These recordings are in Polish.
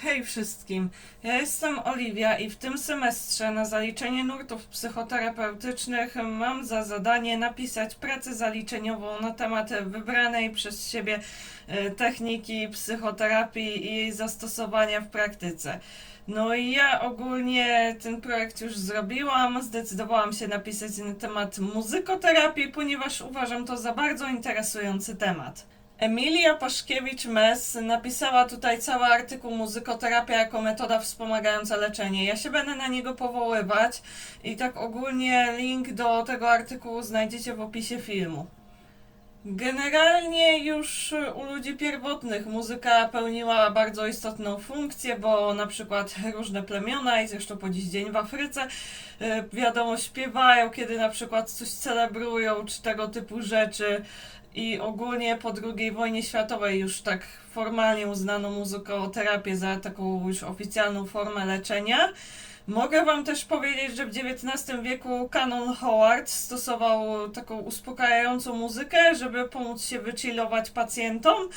Hej wszystkim, ja jestem Oliwia i w tym semestrze na zaliczenie nurtów psychoterapeutycznych mam za zadanie napisać pracę zaliczeniową na temat wybranej przez siebie e, techniki psychoterapii i jej zastosowania w praktyce. No i ja ogólnie ten projekt już zrobiłam, zdecydowałam się napisać na temat muzykoterapii, ponieważ uważam to za bardzo interesujący temat. Emilia Paszkiewicz-Mes napisała tutaj cały artykuł Muzykoterapia jako metoda wspomagająca leczenie. Ja się będę na niego powoływać i tak ogólnie link do tego artykułu znajdziecie w opisie filmu. Generalnie już u ludzi pierwotnych muzyka pełniła bardzo istotną funkcję, bo na przykład różne plemiona i zresztą po dziś dzień w Afryce y, wiadomo śpiewają, kiedy na przykład coś celebrują czy tego typu rzeczy. I ogólnie po II wojnie światowej już tak formalnie uznano muzykoterapię za taką już oficjalną formę leczenia. Mogę Wam też powiedzieć, że w XIX wieku kanon Howard stosował taką uspokajającą muzykę, żeby pomóc się wychillować pacjentom.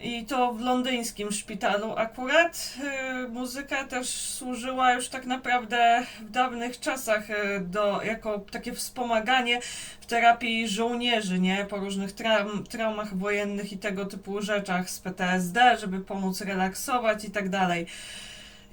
I to w londyńskim szpitalu akurat. Yy, muzyka też służyła już tak naprawdę w dawnych czasach yy, do, jako takie wspomaganie w terapii żołnierzy, nie? Po różnych traum, traumach wojennych i tego typu rzeczach z PTSD, żeby pomóc relaksować i tak dalej.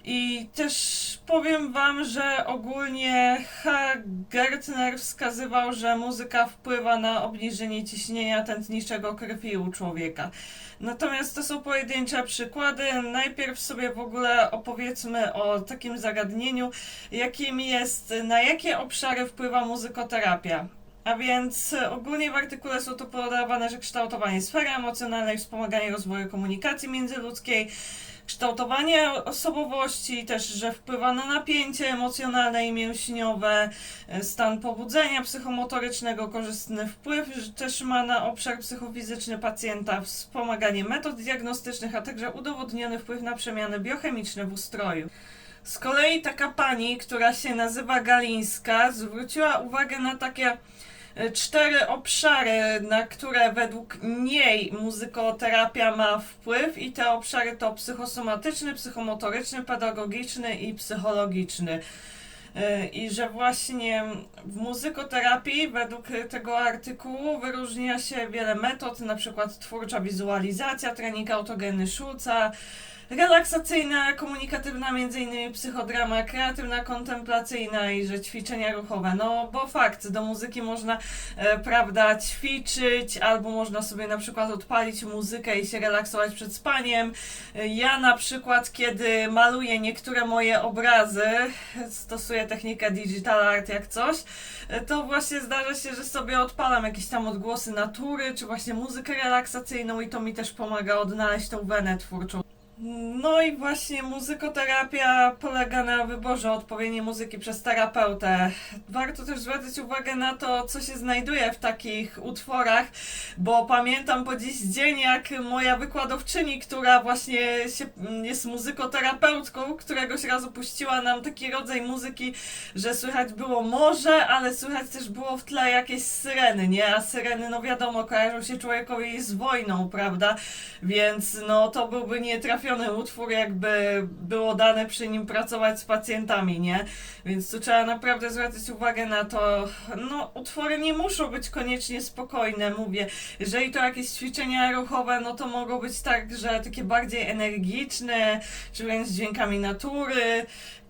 I też powiem Wam, że ogólnie H. Gertner wskazywał, że muzyka wpływa na obniżenie ciśnienia tętniczego krwi u człowieka. Natomiast to są pojedyncze przykłady. Najpierw sobie w ogóle opowiedzmy o takim zagadnieniu, jakim jest, na jakie obszary wpływa muzykoterapia. A więc ogólnie w artykule są to podawane, że kształtowanie sfery emocjonalnej, wspomaganie rozwoju komunikacji międzyludzkiej, kształtowanie osobowości, też, że wpływa na napięcie emocjonalne i mięśniowe, e, stan pobudzenia psychomotorycznego, korzystny wpływ, też ma na obszar psychofizyczny pacjenta, wspomaganie metod diagnostycznych, a także udowodniony wpływ na przemiany biochemiczne w ustroju. Z kolei taka pani, która się nazywa Galińska, zwróciła uwagę na takie cztery obszary, na które według niej muzykoterapia ma wpływ i te obszary to psychosomatyczny, psychomotoryczny, pedagogiczny i psychologiczny. E, I że właśnie w muzykoterapii według tego artykułu wyróżnia się wiele metod, na przykład twórcza wizualizacja, trening autogeny Schulza, relaksacyjna, komunikatywna, między innymi psychodrama, kreatywna, kontemplacyjna i że ćwiczenia ruchowe. No bo fakt, do muzyki można, e, prawda, ćwiczyć, albo można sobie na przykład odpalić muzykę i się relaksować przed spaniem. E, Ja na przykład, kiedy maluję niektóre moje obrazy, stosuję technikę digital art jak coś, e, to właśnie zdarza się, że sobie odpalam jakieś tam odgłosy natury, czy właśnie muzykę relaksacyjną i to mi też pomaga odnaleźć tą wenę twórczą. No i właśnie muzykoterapia polega na wyborze odpowiedniej muzyki przez terapeutę. Warto też zwracać uwagę na to, co się znajduje w takich utworach, bo pamiętam po dziś dzień, jak moja wykładowczyni, która właśnie się, jest muzykoterapeutką, któregoś razu puściła nam taki rodzaj muzyki, że słychać było morze, ale słychać też było w tle jakieś syreny, nie? A syreny, no wiadomo, kojarzą się człowiekowi z wojną, prawda? Więc no to byłby nietrafiony utwór, jakby było dane przy nim pracować z pacjentami, nie? Więc tu trzeba naprawdę zwracać uwagę na to. No, utwory nie muszą być koniecznie spokojne, mówię. Jeżeli to jakieś ćwiczenia ruchowe, no to mogą być tak, że takie bardziej energiczne, czy z dźwiękami natury.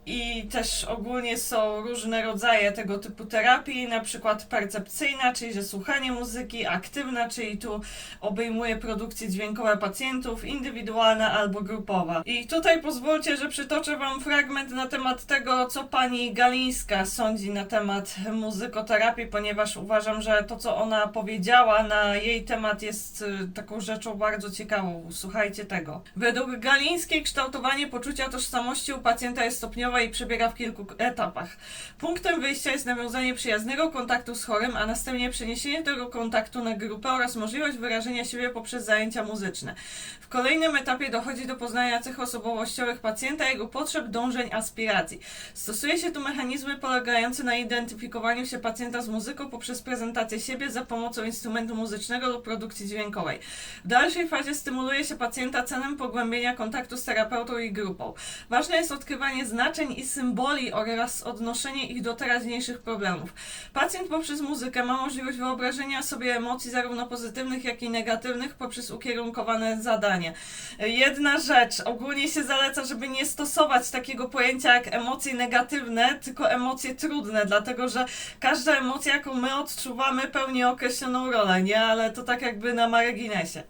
I też ogólnie są różne rodzaje tego typu terapii, na przykład percepcyjna, czyli że słuchanie muzyki, aktywna, czyli tu obejmuje produkcje dźwiękowe pacjentów, indywidualna albo grupowa. I tutaj pozwólcie, że przytoczę Wam fragment na temat tego, co pani Galińska sądzi na temat muzykoterapii, ponieważ uważam, że to, co ona powiedziała na jej temat jest y, taką rzeczą bardzo ciekawą. Słuchajcie tego. Według Galińskiej kształtowanie poczucia tożsamości u pacjenta jest stopniowe i przebiega w kilku etapach. Punktem wyjścia jest nawiązanie przyjaznego kontaktu z chorym, a następnie przeniesienie tego kontaktu na grupę oraz możliwość wyrażenia siebie poprzez zajęcia muzyczne. W kolejnym etapie dochodzi do poznania cech osobowościowych pacjenta, jego potrzeb, dążeń, aspiracji. Stosuje się tu mechanizmy polegające na identyfikowaniu się pacjenta z muzyką poprzez prezentację siebie za pomocą instrumentu muzycznego lub produkcji dźwiękowej. W dalszej fazie stymuluje się pacjenta celem pogłębienia kontaktu z terapeutą i grupą. Ważne jest odkrywanie znaczeń i symboli oraz odnoszenie ich do teraźniejszych problemów. Pacjent poprzez muzykę ma możliwość wyobrażenia sobie emocji zarówno pozytywnych, jak i negatywnych poprzez ukierunkowane zadanie. Jedna rzecz, ogólnie się zaleca, żeby nie stosować takiego pojęcia jak emocje negatywne, tylko emocje trudne, dlatego że każda emocja, jaką my odczuwamy, pełni określoną rolę, nie? Ale to tak jakby na marginesie.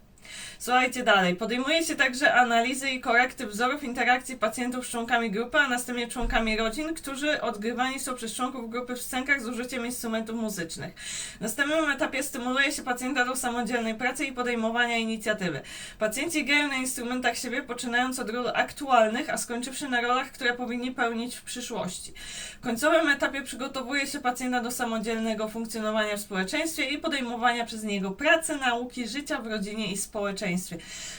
Słuchajcie dalej. Podejmuje się także analizy i korekty wzorów interakcji pacjentów z członkami grupy, a następnie członkami rodzin, którzy odgrywani są przez członków grupy w scenkach z użyciem instrumentów muzycznych. W następnym etapie stymuluje się pacjenta do samodzielnej pracy i podejmowania inicjatywy. Pacjenci grają na instrumentach siebie, poczynając od ról aktualnych, a skończywszy na rolach, które powinni pełnić w przyszłości. W końcowym etapie przygotowuje się pacjenta do samodzielnego funkcjonowania w społeczeństwie i podejmowania przez niego pracy, nauki, życia w rodzinie i społeczeństwie.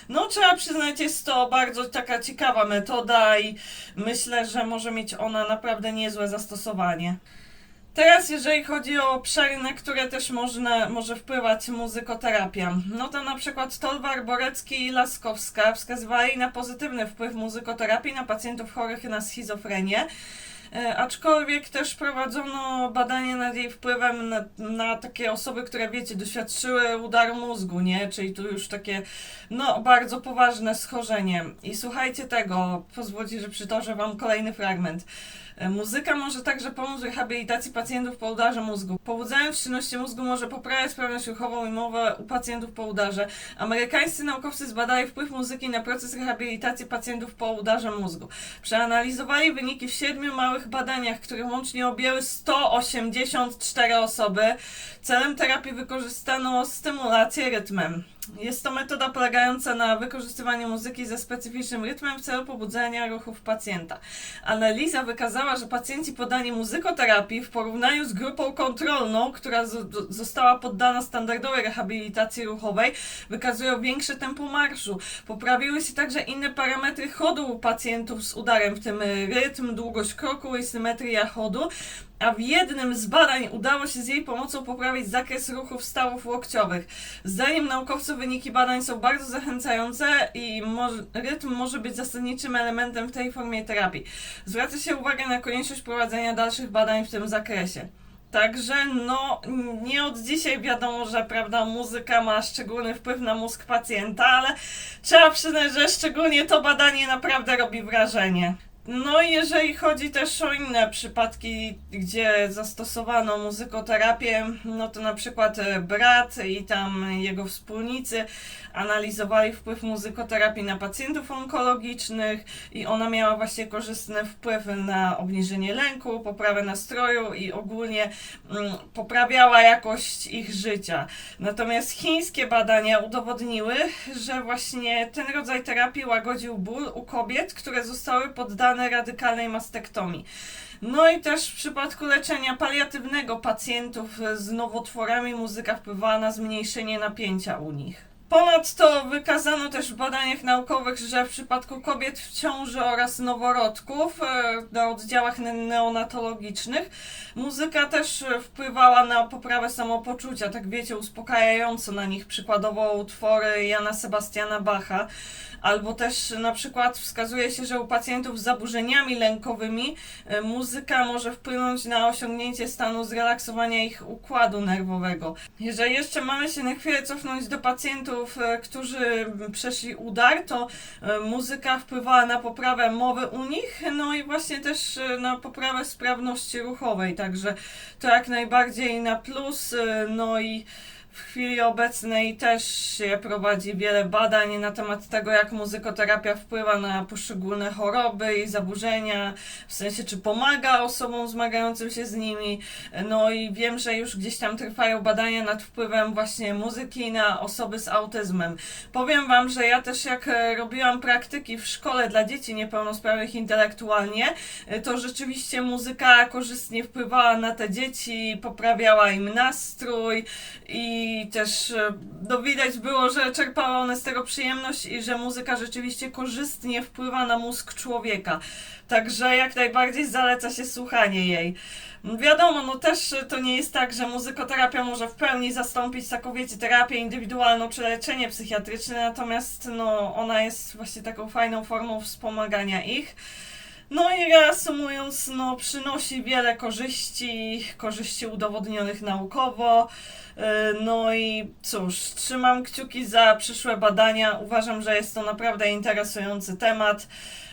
No, trzeba przyznać, jest to bardzo taka ciekawa metoda i myślę, że może mieć ona naprawdę niezłe zastosowanie. Teraz, jeżeli chodzi o obszary, na które też można, może wpływać muzykoterapia, no to na przykład Tolwar, Borecki i Laskowska wskazywali na pozytywny wpływ muzykoterapii na pacjentów chorych na schizofrenię. E, aczkolwiek też prowadzono badanie nad jej wpływem na, na takie osoby, które wiecie, doświadczyły udaru mózgu, nie? Czyli tu już takie, no, bardzo poważne schorzenie. I słuchajcie tego, pozwólcie, że przytoczę wam kolejny fragment. E, Muzyka może także pomóc w rehabilitacji pacjentów po udarze mózgu. Pobudzając czynności mózgu może poprawiać sprawność ruchową i mowę u pacjentów po udarze. Amerykańscy naukowcy zbadali wpływ muzyki na proces rehabilitacji pacjentów po udarze mózgu. Przeanalizowali wyniki w siedmiu małych badaniach, które łącznie objęły 184 osoby. Celem terapii wykorzystano stymulację rytmem. Jest to metoda polegająca na wykorzystywaniu muzyki ze specyficznym rytmem w celu pobudzenia ruchów pacjenta. Analiza wykazała, że pacjenci poddani muzykoterapii w porównaniu z grupą kontrolną, która została poddana standardowej rehabilitacji ruchowej, wykazują większe tempo marszu. Poprawiły się także inne parametry chodu pacjentów z udarem, w tym rytm, długość kroku i symetria chodu. A w jednym z badań udało się z jej pomocą poprawić zakres ruchów stawów łokciowych. Zdaniem naukowców wyniki badań są bardzo zachęcające i może, rytm może być zasadniczym elementem w tej formie terapii. Zwraca się uwagę na konieczność prowadzenia dalszych badań w tym zakresie. Także no, nie od dzisiaj wiadomo, że prawda, muzyka ma szczególny wpływ na mózg pacjenta, ale trzeba przyznać, że szczególnie to badanie naprawdę robi wrażenie. No i jeżeli chodzi też o inne przypadki, gdzie zastosowano muzykoterapię, no to na przykład e, brat i tam jego wspólnicy analizowali wpływ muzykoterapii na pacjentów onkologicznych i ona miała właśnie korzystny wpływ na obniżenie lęku, poprawę nastroju i ogólnie mm, poprawiała jakość ich życia. Natomiast chińskie badania udowodniły, że właśnie ten rodzaj terapii łagodził ból u kobiet, które zostały poddane radykalnej mastektomii. No i też w przypadku leczenia paliatywnego pacjentów z nowotworami muzyka wpływała na zmniejszenie napięcia u nich. Ponadto wykazano też w badaniach naukowych, że w przypadku kobiet w ciąży oraz noworodków e, na oddziałach ne- neonatologicznych muzyka też wpływała na poprawę samopoczucia, tak wiecie, uspokajająco na nich, przykładowo utwory Jana Sebastiana Bacha, albo też na przykład wskazuje się, że u pacjentów z zaburzeniami lękowymi e, muzyka może wpłynąć na osiągnięcie stanu zrelaksowania ich układu nerwowego. Jeżeli jeszcze mamy się na chwilę cofnąć do pacjentów, e, którzy przeszli udar, to e, muzyka wpływała na poprawę mowy u nich, no i właśnie też na poprawę sprawności ruchowej, także to jak najbardziej na plus, no i w chwili obecnej też się prowadzi wiele badań na temat tego, jak muzykoterapia wpływa na poszczególne choroby i zaburzenia, w sensie czy pomaga osobom zmagającym się z nimi. No i wiem, że już gdzieś tam trwają badania nad wpływem właśnie muzyki na osoby z autyzmem. Powiem Wam, że ja też jak e, robiłam praktyki w szkole dla dzieci niepełnosprawnych intelektualnie, e, to rzeczywiście muzyka korzystnie wpływała na te dzieci, poprawiała im nastrój i też e, no widać było, że czerpały one z tego przyjemność i że muzyka rzeczywiście korzystnie wpływa na mózg człowieka. Także jak najbardziej zaleca się słuchanie jej. Wiadomo, no też to nie jest tak, że muzykoterapia może w pełni zastąpić taką, wiecie, terapię indywidualną czy leczenie psychiatryczne, natomiast no ona jest właśnie taką fajną formą wspomagania ich. No i reasumując, no przynosi wiele korzyści, korzyści udowodnionych naukowo. Yy, No i cóż, trzymam kciuki za przyszłe badania. Uważam, że jest to naprawdę interesujący temat.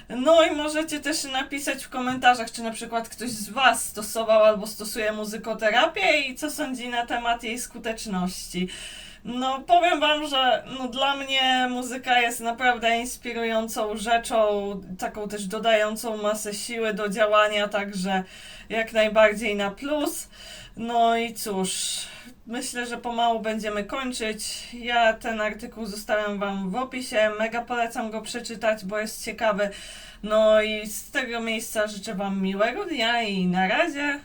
No i możecie też napisać w komentarzach, czy na przykład ktoś z Was stosował albo stosuje muzykoterapię i co sądzi na temat jej skuteczności. No, powiem Wam, że no, dla mnie muzyka jest naprawdę inspirującą rzeczą, taką też dodającą masę siły do działania, także jak najbardziej na plus. No i cóż, myślę, że pomału będziemy kończyć. Ja ten artykuł zostawiam Wam w opisie. Mega polecam go przeczytać, bo jest ciekawy. No i z tego miejsca życzę Wam miłego dnia i na razie.